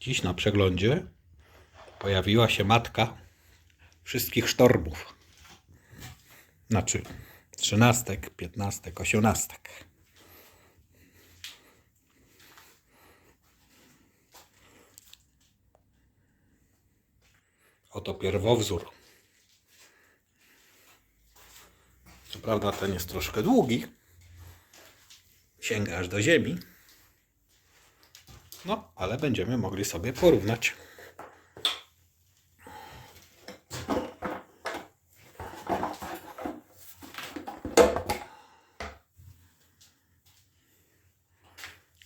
Dziś na przeglądzie pojawiła się matka wszystkich sztorbów. Znaczy trzynastek, piętnastek, osiemnastek. Oto pierwowzór. Co prawda ten jest troszkę długi. Sięga aż do ziemi. No, ale będziemy mogli sobie porównać.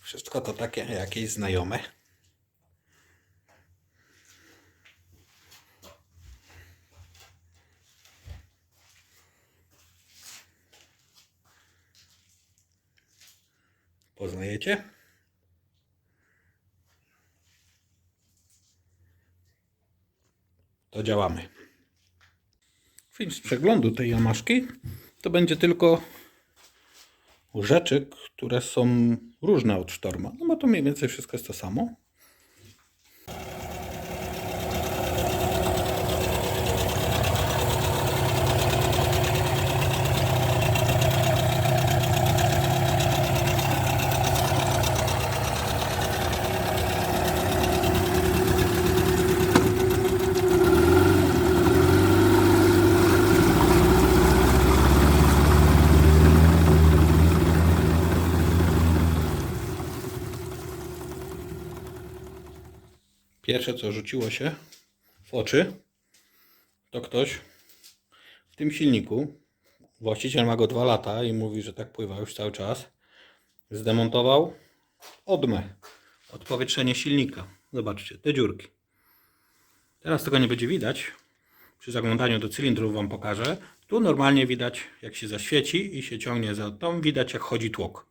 Wszystko to takie jakieś znajome. Poznajecie? To działamy. Film z przeglądu tej jamaszki to będzie tylko rzeczy, które są różne od sztorma. No bo to mniej więcej wszystko jest to samo. Pierwsze, co rzuciło się w oczy, to ktoś w tym silniku, właściciel ma go dwa lata i mówi, że tak pływa już cały czas, zdemontował odmę, odpowietrzenie silnika. Zobaczcie, te dziurki. Teraz tego nie będzie widać. Przy zaglądaniu do cylindrów Wam pokażę. Tu normalnie widać, jak się zaświeci i się ciągnie za tą, widać jak chodzi tłok.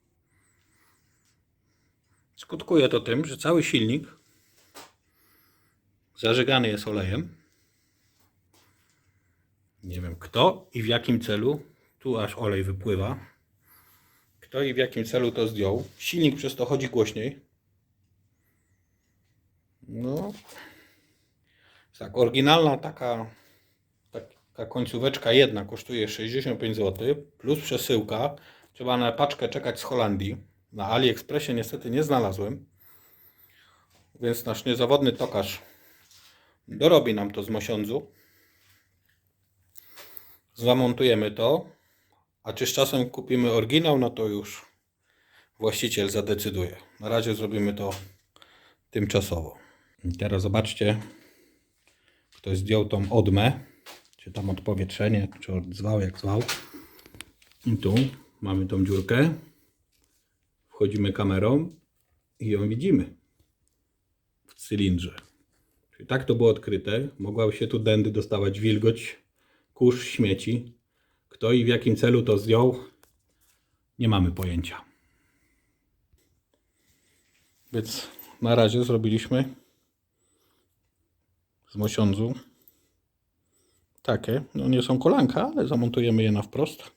Skutkuje to tym, że cały silnik zażygany jest olejem. Nie wiem kto i w jakim celu. Tu aż olej wypływa. Kto i w jakim celu to zdjął. Silnik przez to chodzi głośniej. No. Tak, oryginalna taka, taka końcóweczka jedna kosztuje 65 zł. Plus przesyłka. Trzeba na paczkę czekać z Holandii. Na AliExpressie niestety nie znalazłem. Więc nasz niezawodny tokarz dorobi nam to z mosiądzu. Zamontujemy to. A czy z czasem kupimy oryginał, no to już właściciel zadecyduje. Na razie zrobimy to tymczasowo. I teraz zobaczcie, ktoś zdjął tą odmę, czy tam odpowietrzenie, czy odzwał jak zwał. I tu mamy tą dziurkę. Wchodzimy kamerą i ją widzimy w cylindrze. Czyli tak to było odkryte. Mogła się tu dędy dostawać wilgoć, kurz, śmieci. Kto i w jakim celu to zdjął, nie mamy pojęcia. Więc na razie zrobiliśmy z mosiądzu takie. No nie są kolanka, ale zamontujemy je na wprost.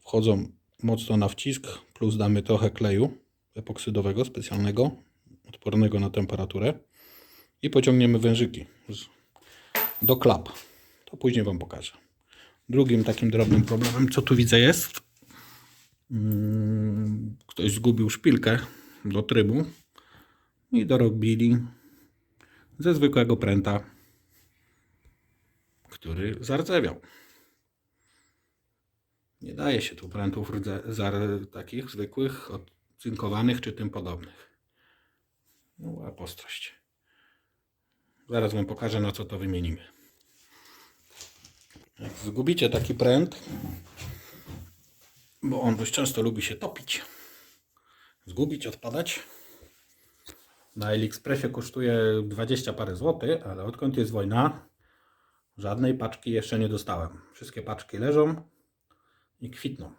Wchodzą mocno na wcisk, plus damy trochę kleju epoksydowego, specjalnego, odpornego na temperaturę i pociągniemy wężyki do klap. To później Wam pokażę. Drugim takim drobnym problemem, co tu widzę jest, mm, ktoś zgubił szpilkę do trybu i dorobili ze zwykłego pręta, który zardzewiał. Nie daje się tu prętów takich zwykłych, odcynkowanych czy tym podobnych. No, a postrość. Zaraz Wam pokażę, na co to wymienimy. Jak zgubicie taki pręt, bo on dość często lubi się topić, zgubić, odpadać. Na AliExpressie kosztuje 20 parę złotych, ale odkąd jest wojna, żadnej paczki jeszcze nie dostałem. Wszystkie paczki leżą i kwitną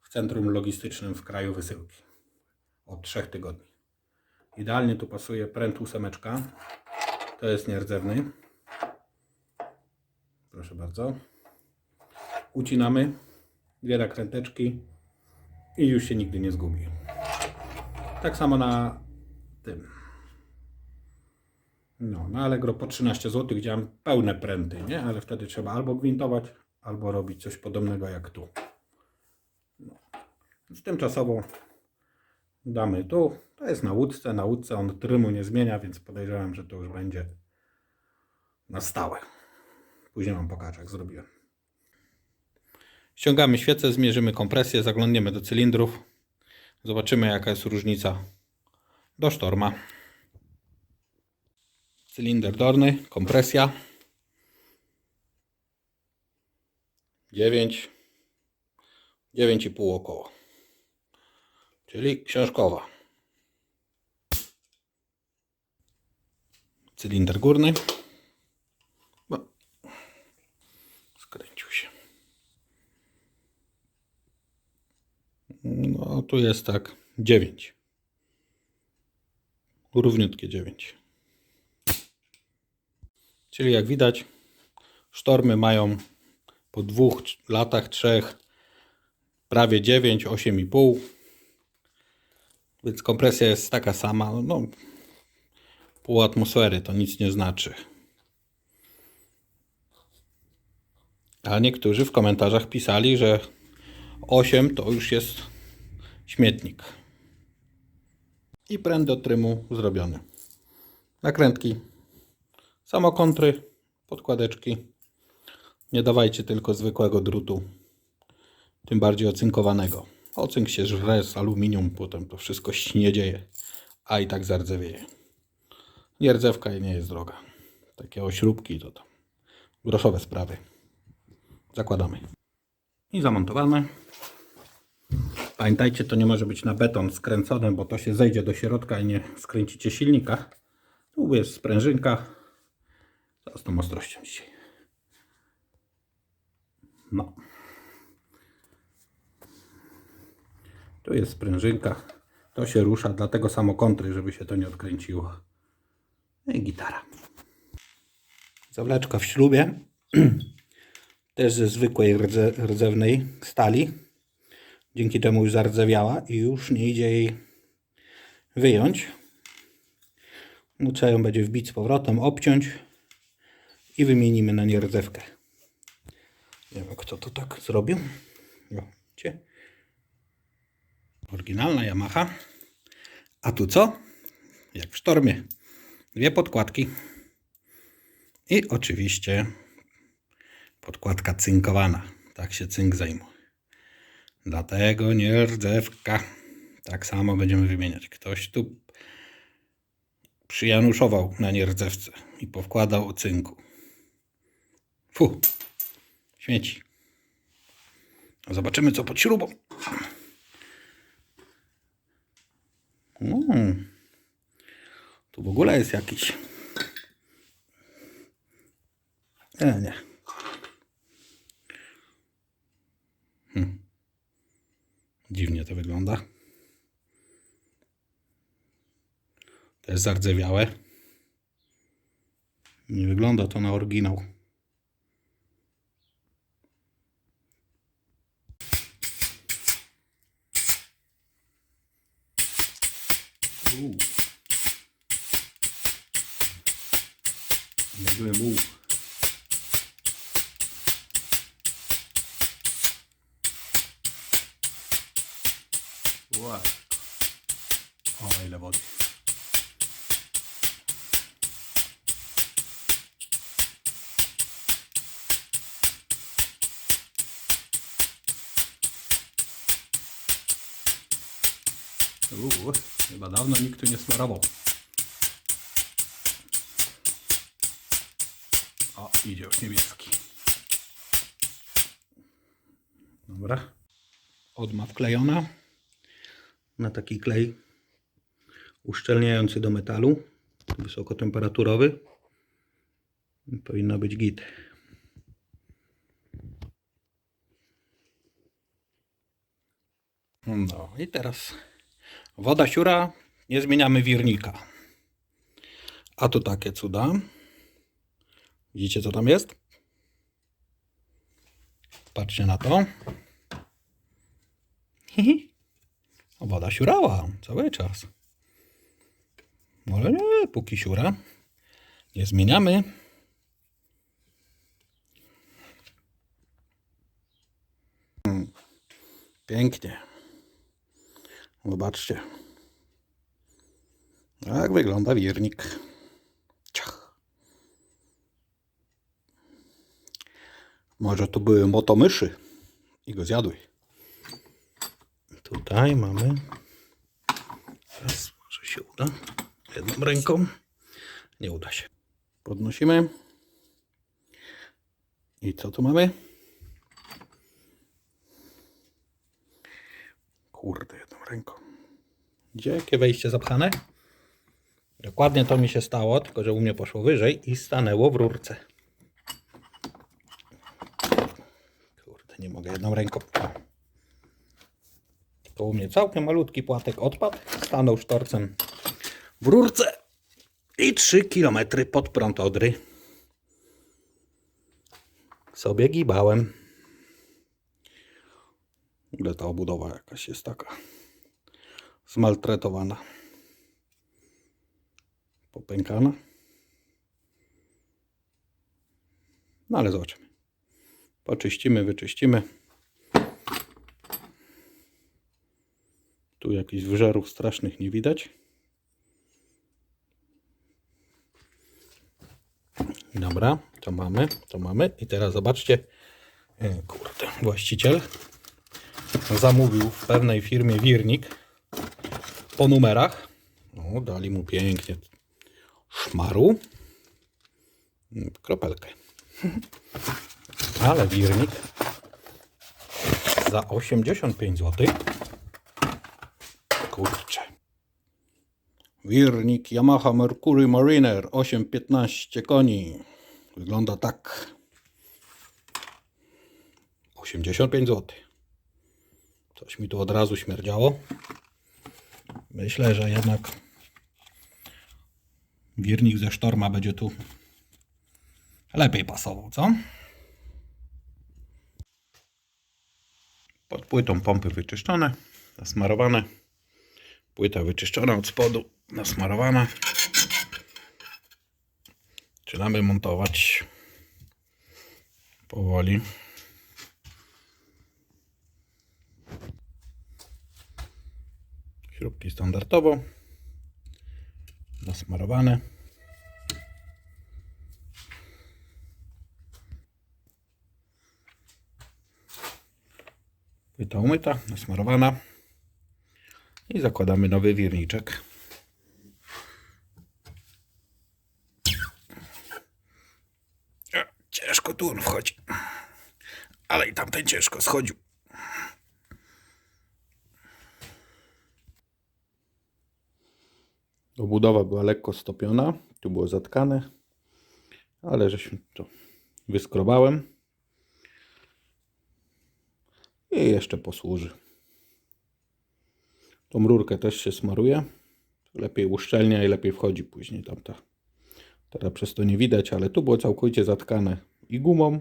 w centrum logistycznym w kraju wysyłki od 3 tygodni. Idealnie tu pasuje pręt ósemeczka. To jest nierdzewny. Proszę bardzo. Ucinamy dwie nakręteczki i już się nigdy nie zgubi. Tak samo na tym. No, na Allegro po 13 zł widziałem pełne pręty, nie? Ale wtedy trzeba albo gwintować, albo robić coś podobnego jak tu. No. Więc tymczasowo damy tu. To jest na łódce. Na łódce on trymu nie zmienia, więc podejrzewam, że to już będzie na stałe. Później Wam pokażę, jak zrobiłem. Ściągamy świecę, zmierzymy kompresję, zaglądniemy do cylindrów. Zobaczymy, jaka jest różnica do sztorma. Cylinder dolny, kompresja. 9, 9,5 około. Czyli książkowa. Cylinder górny. O, Skręcił się. No, tu jest tak 9. Równiutkie 9. Czyli jak widać, sztormy mają po dwóch latach, trzech, prawie 9, 8,5. Więc kompresja jest taka sama. No, pół atmosfery to nic nie znaczy. A niektórzy w komentarzach pisali, że 8 to już jest śmietnik. I pręd do trymu zrobiony. Nakrętki, samokontry, podkładeczki. Nie dawajcie tylko zwykłego drutu, tym bardziej ocynkowanego. Ocynk się żre z aluminium, potem to wszystko się nie dzieje, a i tak zardzewieje. Nie rdzewka i nie jest droga. Takie ośrubki to tam groszowe sprawy. Zakładamy. I zamontowane. Pamiętajcie, to nie może być na beton skręcone, bo to się zejdzie do środka i nie skręcicie silnika. Tu jest sprężynka. Z tą ostrością dzisiaj? No. Tu jest sprężynka. To się rusza, dlatego samo kontry, żeby się to nie odkręciło. No i gitara. Zawleczka w śrubie. Też ze zwykłej rdze, rdzewnej stali. Dzięki temu już zardzewiała i już nie idzie jej wyjąć. No, trzeba ją będzie wbić z powrotem, obciąć i wymienimy na nie rdzewkę. Nie wiem kto to tak zrobił. No, widzicie? Oryginalna Yamaha. A tu co? Jak w sztormie. Dwie podkładki. I oczywiście podkładka cynkowana. Tak się cynk zajmuje. Dlatego nie rdzewka. Tak samo będziemy wymieniać. Ktoś tu przyjanuszował na nierdzewce i powkładał o cynku. Fu, śmieci. Zobaczymy co pod śrubą. Mm. Tu w ogóle jest jakiś. Nie, nie. Hmm. Dziwnie to wygląda. To jest zardzewiałe. Nie wygląda to na oryginał. Uuu. Niezły muł. Ła. O, ile wody. Uuu, chyba dawno nikt tu nie smarował. O, idzie już niebieski. Dobra. Odma wklejona na taki klej uszczelniający do metalu wysokotemperaturowy. Powinno być git. No i teraz woda siura, nie zmieniamy wirnika. A tu takie cuda. Widzicie co tam jest? Patrzcie na to. A Woda siurała cały czas. Ale nie, póki siura. Nie zmieniamy. Mm, Pięknie. Zobaczcie. Jak wygląda wirnik. Może to były motomyszy i go zjadły. Tutaj mamy. Teraz może się uda. Jedną ręką. Nie uda się. Podnosimy. I co tu mamy? Kurde, jedną ręką. Gdzie? Jakie wejście zapchane? Dokładnie to mi się stało, tylko że u mnie poszło wyżej i stanęło w rurce. Kurde, nie mogę jedną ręką. To u mnie całkiem malutki płatek odpadł, stanął sztorcem w rurce i 3 km pod prąd Odry sobie gibałem. Ogóle ta obudowa jakaś jest taka zmaltretowana. Popękana. No ale zobaczymy. Poczyścimy, wyczyścimy. Tu jakichś wyżerów strasznych nie widać. Dobra, to mamy, to mamy. I teraz zobaczcie, e, kurde, właściciel zamówił w pewnej firmie wirnik po numerach. No, dali mu pięknie szmaru. Mm, Kropelkę. Ale wirnik za 85 zł. Kurczę. Wirnik Yamaha Mercury Mariner 815 koni. Wygląda tak. 85 zł. Coś mi tu od razu śmierdziało. Myślę, że jednak wirnik ze sztorma będzie tu lepiej pasował, co? Pod płytą pompy wyczyszczone, nasmarowane. Płyta wyczyszczona od spodu, nasmarowana. Zaczynamy montować powoli. Śrubki standardowo. Nasmarowane. Płyta umyta, nasmarowana. I zakładamy nowy wirniczek. Ciężko tu on wchodzi. Ale i tamten ciężko schodził. Obudowa była lekko stopiona. Tu było zatkane. Ale żeśmy to wyskrobałem. I jeszcze posłuży. Tą rurkę też się smaruje. Lepiej uszczelnia i lepiej wchodzi później tamta. Teraz przez to nie widać, ale tu było całkowicie zatkane i gumą,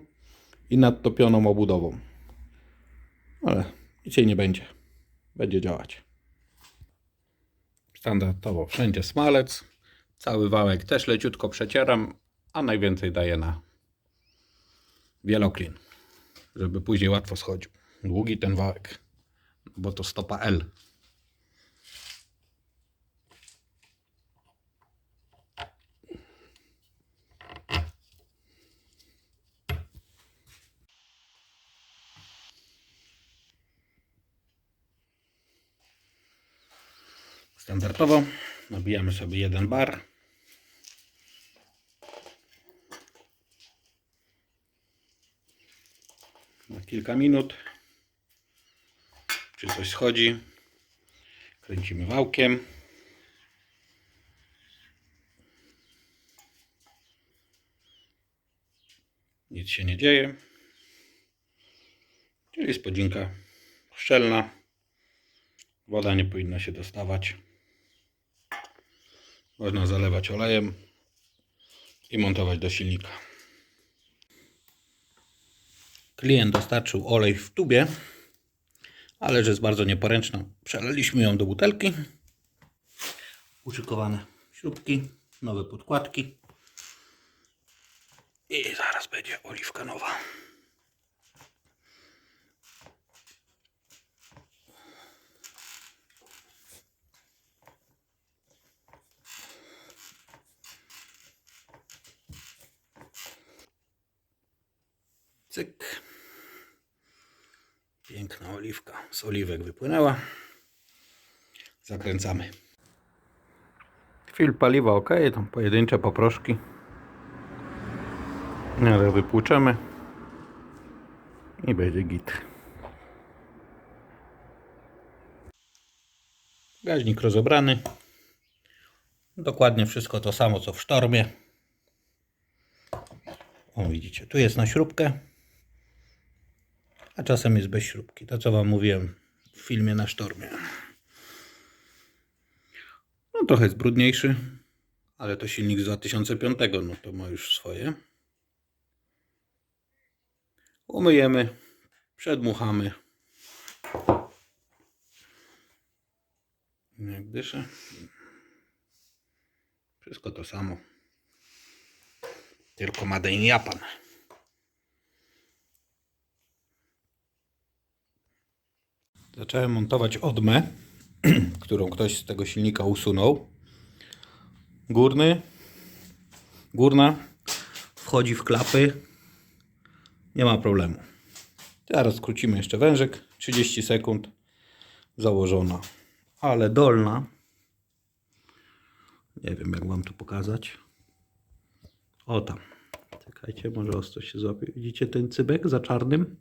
i nadtopioną obudową. Ale dzisiaj nie będzie. Będzie działać. Standardowo wszędzie smalec. Cały wałek też leciutko przecieram, a najwięcej daję na wieloklin, żeby później łatwo schodził. Długi ten wałek, bo to stopa L. Standardowo nabijamy sobie jeden bar. Na kilka minut. Czy coś schodzi? Kręcimy wałkiem. Nic się nie dzieje. Czyli spodzinka szczelna. Woda nie powinna się dostawać. Można zalewać olejem i montować do silnika. Klient dostarczył olej w tubie, ale że jest bardzo nieporęczna. Przelaliśmy ją do butelki. Uszykowane śrubki, nowe podkładki. I zaraz będzie oliwka nowa. Cyk. Piękna oliwka. Z oliwek wypłynęła. Zakręcamy. Chwil paliwa ok, tam pojedyncze poproszki. Ale wypłuczemy. I będzie git. Gaźnik rozebrany. Dokładnie wszystko to samo co w sztormie. O widzicie, tu jest na śrubkę. A czasem jest bez śrubki. To co wam mówiłem w filmie na sztormie. No trochę jest brudniejszy, ale to silnik z 2005, no to ma już swoje. Umyjemy, przedmuchamy. Jak dyszę. Wszystko to samo. Tylko Made in Japan. Zacząłem montować odmę, którą ktoś z tego silnika usunął. Górny, górna wchodzi w klapy. Nie ma problemu. Teraz skrócimy jeszcze wężyk. 30 sekund założona. Ale dolna. Nie wiem jak wam tu pokazać. O tam. Czekajcie, może ostro się złapie. Widzicie ten cybek za czarnym?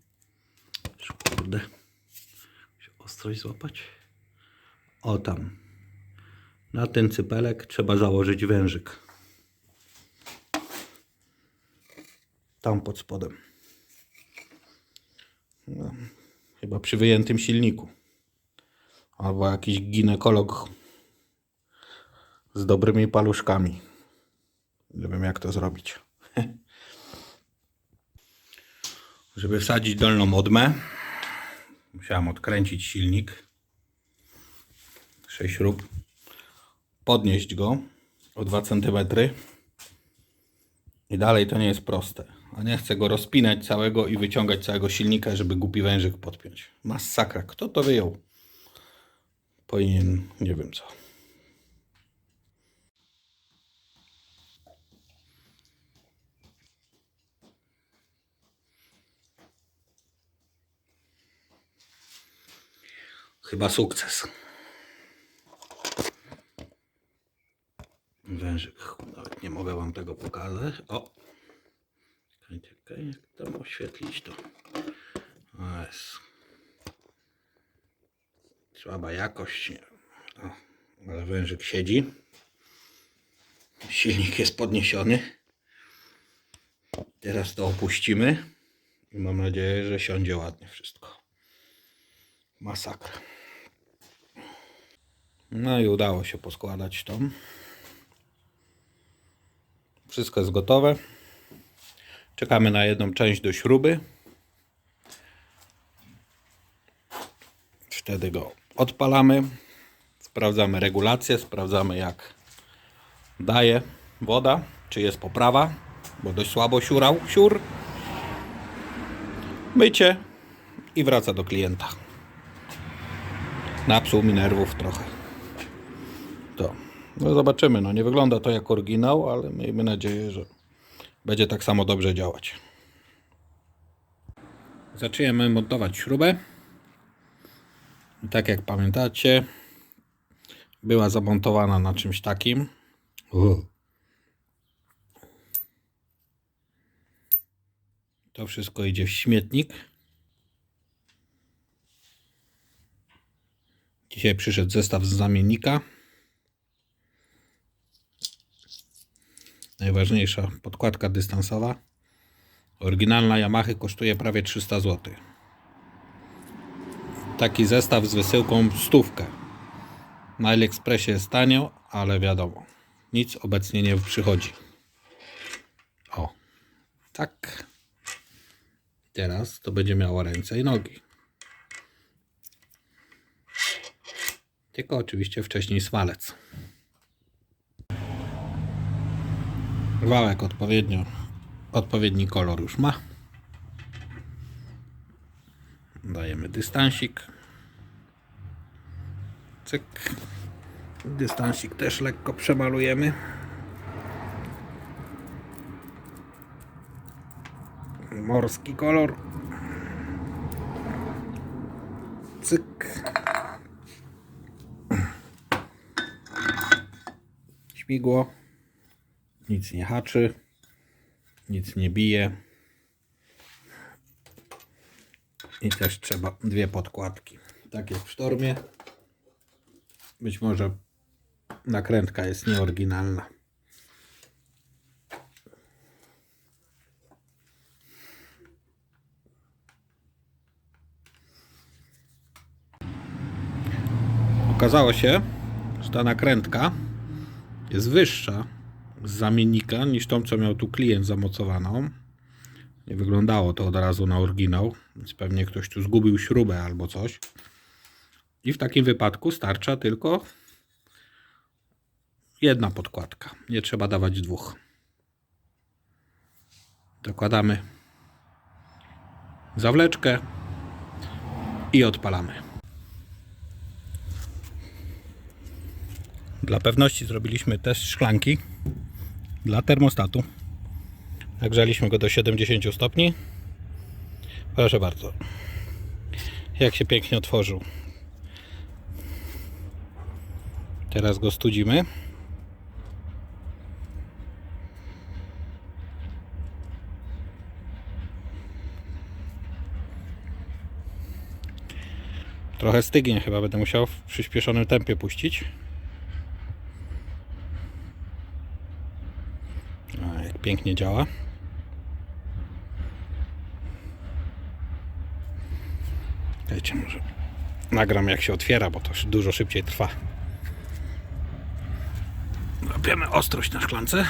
Kurde. Ostrość złapać. O tam. Na ten cypelek trzeba założyć wężyk. Tam pod spodem. No, chyba przy wyjętym silniku. Albo jakiś ginekolog z dobrymi paluszkami. Nie wiem jak to zrobić. Żeby wsadzić dolną odmę, musiałem odkręcić silnik. 6 śrub. Podnieść go o 2 cm. I dalej to nie jest proste. A nie chcę go rozpinać całego i wyciągać całego silnika, żeby głupi wężyk podpiąć. Masakra. Kto to wyjął? Powinien, nie wiem co. Chyba sukces. Wężyk, nawet nie mogę wam tego pokazać. O! Czekaj, czekaj, jak tam oświetlić to? Jest. Słaba jakość. O, ale wężyk siedzi. Silnik jest podniesiony. Teraz to opuścimy i mam nadzieję, że siądzie ładnie wszystko. Masakra. No i udało się poskładać to. Wszystko jest gotowe. Czekamy na jedną część do śruby. Wtedy go odpalamy. Sprawdzamy regulację, sprawdzamy jak daje woda, czy jest poprawa, bo dość słabo siurał siur. Mycie i wraca do klienta. Napsuł mi nerwów trochę. To. No zobaczymy. No nie wygląda to jak oryginał, ale miejmy nadzieję, że będzie tak samo dobrze działać. Zaczniemy montować śrubę. Tak jak pamiętacie, była zamontowana na czymś takim. To wszystko idzie w śmietnik. Dzisiaj przyszedł zestaw z zamiennika. Najważniejsza podkładka dystansowa. Oryginalna Yamaha kosztuje prawie 300 zł. Taki zestaw z wysyłką stówkę. Na AliExpressie jest tanio, ale wiadomo, nic obecnie nie przychodzi. O, tak. Teraz to będzie miało ręce i nogi. Tylko oczywiście wcześniej smalec. Wałek odpowiednio, odpowiedni kolor już ma. Dajemy dystansik. Cyk. Dystansik też lekko przemalujemy. Morski kolor. Cyk. Śmigło. Nic nie haczy. Nic nie bije. I też trzeba dwie podkładki. Tak jak w sztormie. Być może nakrętka jest nieoryginalna. Okazało się, że ta nakrętka jest wyższa z zamiennika niż tą, co miał tu klient zamocowaną. Nie wyglądało to od razu na oryginał, więc pewnie ktoś tu zgubił śrubę albo coś. I w takim wypadku starcza tylko jedna podkładka. Nie trzeba dawać dwóch. Dokładamy zawleczkę i odpalamy. Dla pewności zrobiliśmy test szklanki dla termostatu. Nagrzaliśmy go do 70 stopni. Proszę bardzo. Jak się pięknie otworzył. Teraz go studzimy. Trochę stygnie, chyba będę musiał w przyspieszonym tempie puścić. A, jak pięknie działa. Wiecie, może nagram jak się otwiera, bo to dużo szybciej trwa. Łapiemy ostrość na szklance.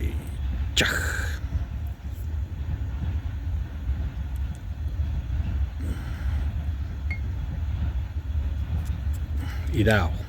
I ciach. Ideał.